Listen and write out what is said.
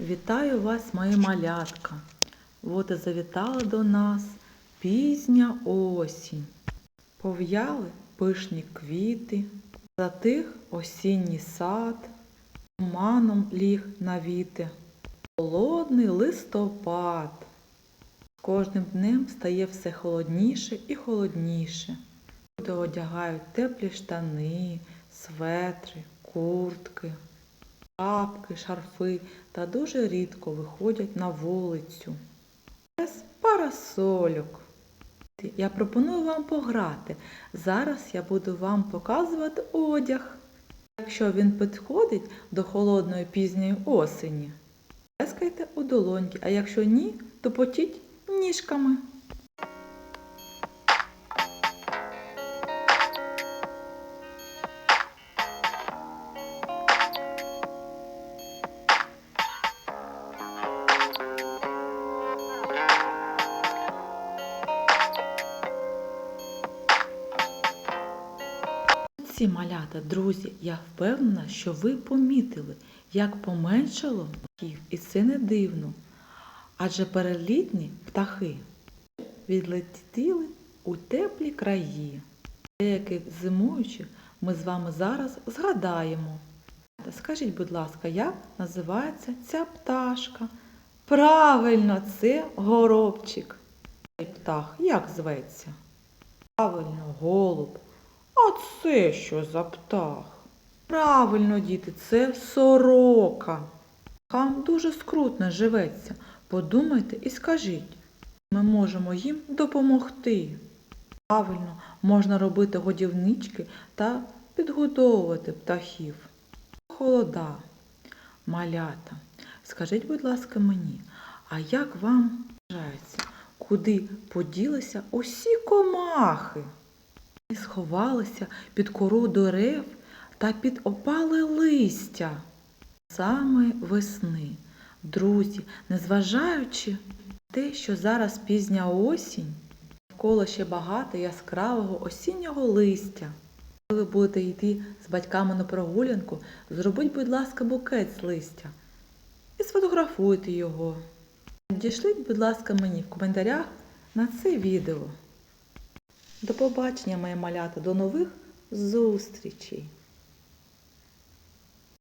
Вітаю вас, мої малятка. От і завітала до нас пізня осінь. Пов'яли пишні квіти, затих осінній сад, туманом ліг навіти. Холодний листопад. Кожним днем стає все холодніше і холодніше. Люди одягають теплі штани, светри, куртки шапки, шарфи та дуже рідко виходять на вулицю. Без парасольок. Я пропоную вам пограти. Зараз я буду вам показувати одяг. Якщо він підходить до холодної пізньої осені, плескайте у долоньки, а якщо ні, то потіть ніжками. Ці малята, друзі, я впевнена, що ви помітили, як поменшало птахів, і це не дивно. Адже перелітні птахи відлетіли у теплі краї. Деяких зимуючих ми з вами зараз згадаємо. Скажіть, будь ласка, як називається ця пташка? Правильно, це горобчик. Цей птах як зветься? Правильно, голуб. А це що за птах? Правильно, діти, це сорока. Хам дуже скрутно живеться. Подумайте і скажіть, ми можемо їм допомогти. Правильно, можна робити годівнички та підгодовувати птахів. Холода, малята. Скажіть, будь ласка, мені, а як вам вважається, куди поділися усі комахи? Вони сховалися під кору дерев та під опале листя саме весни. Друзі, незважаючи те, що зараз пізня осінь, навколо ще багато яскравого осіннього листя. Коли ви будете йти з батьками на прогулянку, зробіть, будь ласка, букет з листя і сфотографуйте його. Надішліть, будь ласка, мені в коментарях на це відео. До побачення, моє малята, до нових зустрічей!